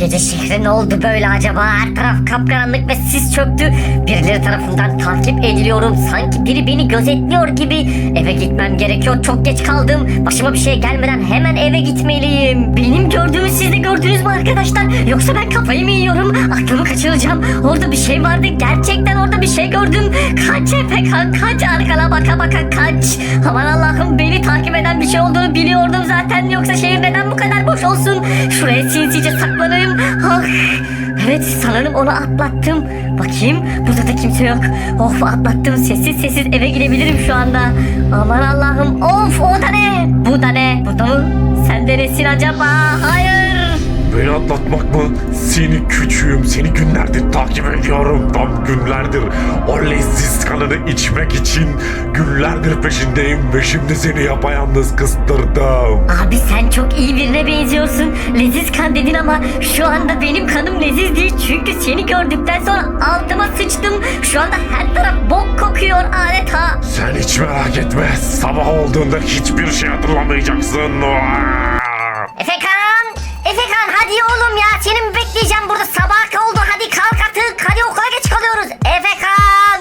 gece şehre ne oldu böyle acaba? Her taraf kapkaranlık ve sis çöktü. Birileri tarafından takip ediliyorum. Sanki biri beni gözetliyor gibi. Eve gitmem gerekiyor. Çok geç kaldım. Başıma bir şey gelmeden hemen eve gitmeliyim. Benim gördüğümü siz de gördünüz mü arkadaşlar? Yoksa ben kafayı mı yiyorum? Aklımı kaçıracağım. Orada bir şey vardı. Gerçekten orada bir şey gördüm. Kaç Efekan kaç arkana baka baka kaç. Aman Allah'ım beni takip eden bir şey olduğunu biliyordum zaten. Yoksa şehir neden bu kadar boş olsun? Şuraya sinsice saklanayım. Ah. Evet sanırım onu atlattım. Bakayım burada da kimse yok. Of atlattım sessiz sessiz eve girebilirim şu anda. Aman Allah'ım of o da ne? Bu da ne? Burada mı? Sen de nesin acaba? Hayır. Beni atlatmak mı? Seni küçüğüm, seni günlerdir takip ediyorum. Tam günlerdir o leziz kanını içmek için günlerdir peşindeyim ve şimdi seni yapayalnız kıstırdım. Abi sen çok iyi birine benziyorsun. Leziz kan dedin ama şu anda benim kanım leziz değil. Çünkü seni gördükten sonra altıma sıçtım. Şu anda her taraf bok kokuyor adeta. Sen hiç merak etme, sabah olduğunda hiçbir şey hatırlamayacaksın. Vaa! Hadi oğlum ya seni mi bekleyeceğim burada sabah oldu hadi kalk artık hadi okula geç kalıyoruz Efekan!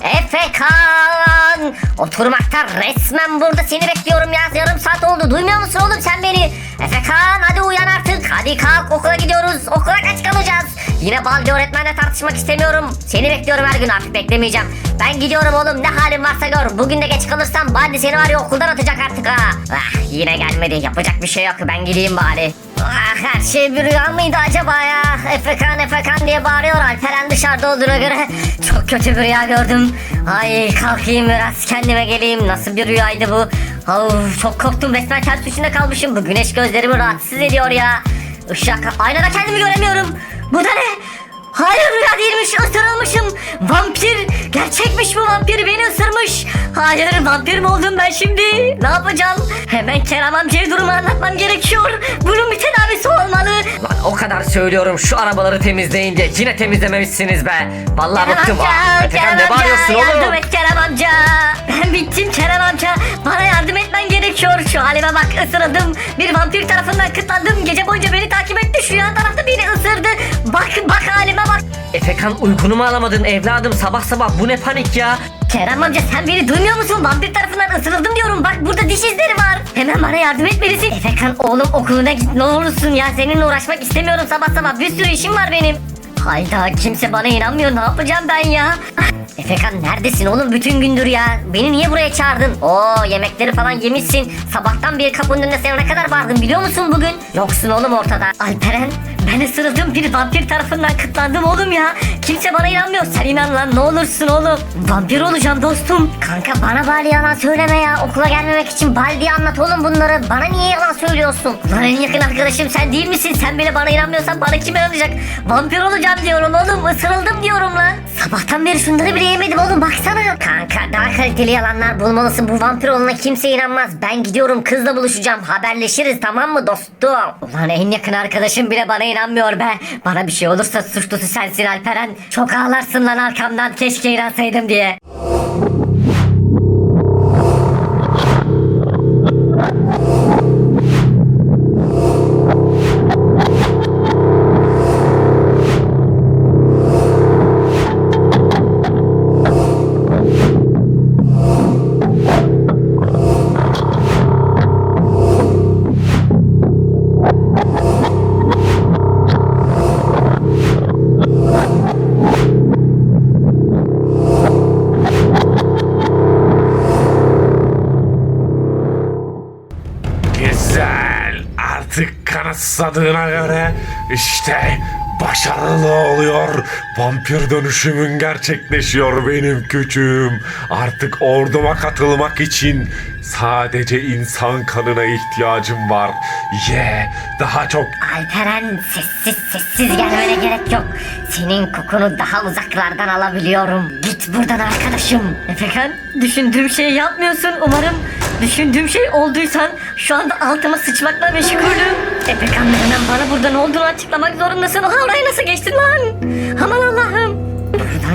Efekan! Oturmakta resmen burada seni bekliyorum ya yarım saat oldu duymuyor musun oğlum sen beni? Efekan hadi uyan artık hadi kalk okula gidiyoruz okula kaç kalacağız? Yine Baldi öğretmenle tartışmak istemiyorum. Seni bekliyorum her gün artık beklemeyeceğim. Ben gidiyorum oğlum ne halin varsa gör. Bugün de geç kalırsam Baldi seni var ya okuldan atacak artık ha. Ah yine gelmedi yapacak bir şey yok. Ben gideyim bari. Ah, her şey bir rüya mıydı acaba ya? Efekan Efekan diye bağırıyor Alperen dışarıda olduğuna göre. Çok kötü bir rüya gördüm. Ay kalkayım biraz kendime geleyim. Nasıl bir rüyaydı bu? Of, çok korktum. Resmen ters içinde kalmışım. Bu güneş gözlerimi rahatsız ediyor ya. Işık aynada kendimi göremiyorum Bu da ne? Hayır rüya değilmiş ısırılmışım Vampir gerçekmiş bu vampir beni ısırmış Hayır vampir mi oldum ben şimdi Ne yapacağım Hemen Kerem amcaya durumu anlatmam gerekiyor Bunun bir tedavisi olmalı Lan o kadar söylüyorum şu arabaları temizleyin diye yine temizlememişsiniz be. Vallahi Kerem bıktım. amca, Kerem amca, bağırıyorsun yardım oğlum? et Kerem amca. Ben bittim Kerem amca. Bana yardım etmen gerekiyor. Şu halime bak ısırıldım. Bir vampir tarafından kıtlandım. Gece boyunca beni takip etti. Şu yan tarafta beni ısırdı. Bak bak halime bak. Efekan uykunu mu alamadın evladım sabah sabah bu ne panik ya? Kerem amca sen beni duymuyor musun? Vampir tarafından ısırıldım diyorum. Bak burada diş izleri var. Hemen bana yardım etmelisin. Efekan oğlum okuluna git ne olursun ya. Seninle uğraşmak istemiyorum sabah sabah. Bir sürü işim var benim. Hayda kimse bana inanmıyor. Ne yapacağım ben ya? Efekan neredesin oğlum bütün gündür ya? Beni niye buraya çağırdın? Oo yemekleri falan yemişsin. Sabahtan beri kapının önünde sana ne kadar bağırdım biliyor musun bugün? Yoksun oğlum ortada. Alperen ben ısırıldım bir vampir tarafından kıtlandım oğlum ya. Kimse bana inanmıyor. Sen inan lan ne olursun oğlum. Vampir olacağım dostum. Kanka bana bari yalan söyleme ya. Okula gelmemek için Baldi'ye anlat oğlum bunları. Bana niye yalan söylüyorsun? Lan en yakın arkadaşım sen değil misin? Sen bile bana inanmıyorsan bana kim inanacak? Vampir olacağım diyorum oğlum. Isırıldım diyorum lan. Sabahtan beri şunları bile yemedim oğlum baksana. Kanka daha kaliteli yalanlar bulmalısın. Bu vampir olana kimse inanmaz. Ben gidiyorum kızla buluşacağım. Haberleşiriz tamam mı dostum? Ulan en yakın arkadaşım bile bana inanmıyor be. Bana bir şey olursa suçlusu sensin Alperen. Çok ağlarsın lan arkamdan keşke inansaydım diye. Artık kanıtsadığına göre işte başarılı oluyor. Vampir dönüşümün gerçekleşiyor benim küçüğüm. Artık orduma katılmak için sadece insan kanına ihtiyacım var. Ye, daha çok Alperen sessiz sessiz gelmene gerek yok. Senin kokunu daha uzaklardan alabiliyorum. Git buradan arkadaşım. Efekan düşündüğüm şeyi yapmıyorsun umarım. Düşündüğüm şey olduysan şu anda altıma sıçmakla meşgulüm. Efekan hemen bana burada ne olduğunu açıklamak zorundasın. Oha oraya nasıl geçtin lan? Aman Allah'ım.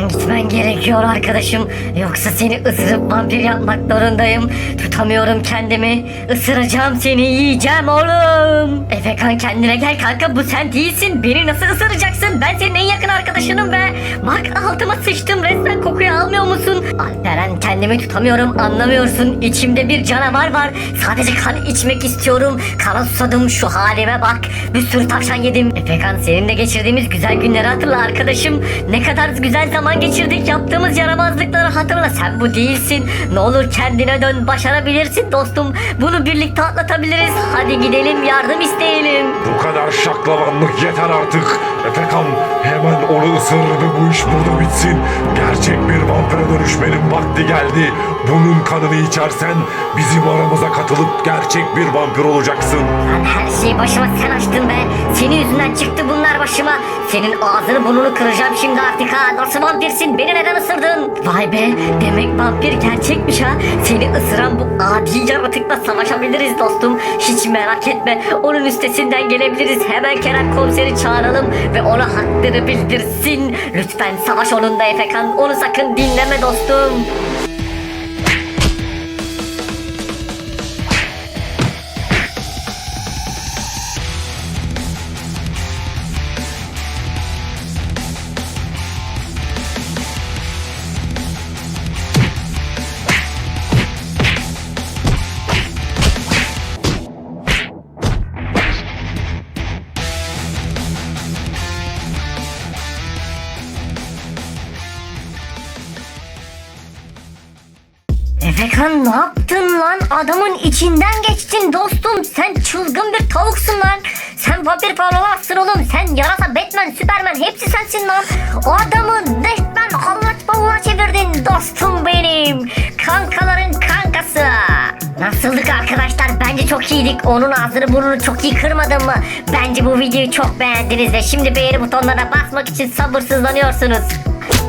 Gitmen gerekiyor arkadaşım. Yoksa seni ısırıp vampir yapmak zorundayım. Tutamıyorum kendimi. Isıracağım seni yiyeceğim oğlum. Efekan kendine gel kanka bu sen değilsin. Beni nasıl ısıracaksın? Ben senin en yakın arkadaşınım be. Bak altıma sıçtım resmen kokuyu almıyor musun? Alperen kendimi tutamıyorum anlamıyorsun. İçimde bir canavar var. Sadece kan içmek istiyorum. Kana susadım şu halime bak. Bir sürü tavşan yedim. Efekan seninle geçirdiğimiz güzel günleri hatırla arkadaşım. Ne kadar güzel zaman geçirdik. Yaptığımız yaramazlıkları hatırla. Sen bu değilsin. Ne olur kendine dön. Başarabilirsin dostum. Bunu birlikte atlatabiliriz. Hadi gidelim yardım isteyelim. Bu kadar şaklavanlık yeter artık. Efekan hemen onu ısır ve bu iş burada bitsin. Gerçek bir vampire dönüşmenin vakti geldi. Bunun kanını içersen bizim aramıza katılıp gerçek bir vampir olacaksın. Lan her şeyi başıma sen açtın be. Senin yüzünden çıktı bunlar başıma. Senin ağzını burnunu kıracağım şimdi artık ha. Nasıl vampirsin? Beni neden ısırdın? Vay be. Demek vampir gerçekmiş ha. Seni ısıran bu adi yaratıkla savaşabiliriz dostum. Hiç merak etme. Onun üstesinden gelebiliriz. Hemen Kerem komiseri çağıralım ve ona hakkını bildirsin. Lütfen savaş onunla Efekan. Onu sakın dinleme dostum. Efekan ne yaptın lan? Adamın içinden geçtin dostum. Sen çılgın bir tavuksun lan. Sen vampir falan olamazsın oğlum. Sen yarasa, Batman, Superman hepsi sensin lan. O adamı resmen hallaç bavuğa çevirdin dostum benim. Kankaların kankası. Nasıldık arkadaşlar? Bence çok iyiydik. Onun ağzını burnunu çok iyi kırmadım mı? Bence bu videoyu çok beğendiniz ve şimdi beğeni butonlarına basmak için sabırsızlanıyorsunuz.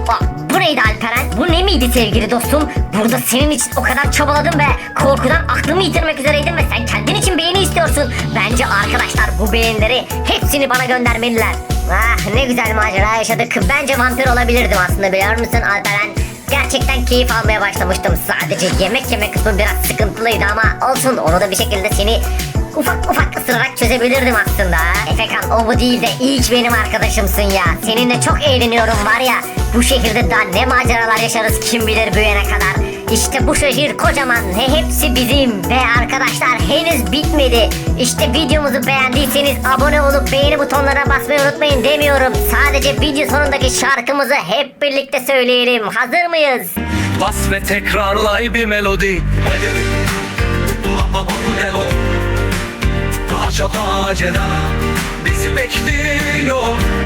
Aa, bu neydi Alperen? Bu ne miydi sevgili dostum? Burada senin için o kadar çabaladım ve korkudan aklımı yitirmek üzereydim ve sen kendin için beğeni istiyorsun. Bence arkadaşlar bu beğenileri hepsini bana göndermeliler. Ah ne güzel macera yaşadık. Bence vampir olabilirdim aslında biliyor musun Alperen? Gerçekten keyif almaya başlamıştım. Sadece yemek yeme kısmı biraz sıkıntılıydı ama olsun onu da bir şekilde seni ufak ufak ısırarak çözebilirdim aslında. Efekan o bu değil de ilk benim arkadaşımsın ya. Seninle çok eğleniyorum var ya. Bu şehirde daha ne maceralar yaşarız kim bilir büyüyene kadar. İşte bu şehir kocaman ve hepsi bizim. Ve arkadaşlar henüz bitmedi. İşte videomuzu beğendiyseniz abone olup beğeni butonlarına basmayı unutmayın demiyorum. Sadece video sonundaki şarkımızı hep birlikte söyleyelim. Hazır mıyız? Bas ve tekrarlay bir melodi Parça macera. Bizi bekliyor.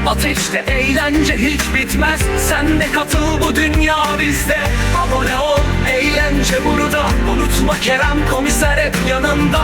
Ateşte eğlence hiç bitmez. Sen de katıl bu dünya bizde. Abone ol eğlence burada. Unutma Kerem komiser hep yanında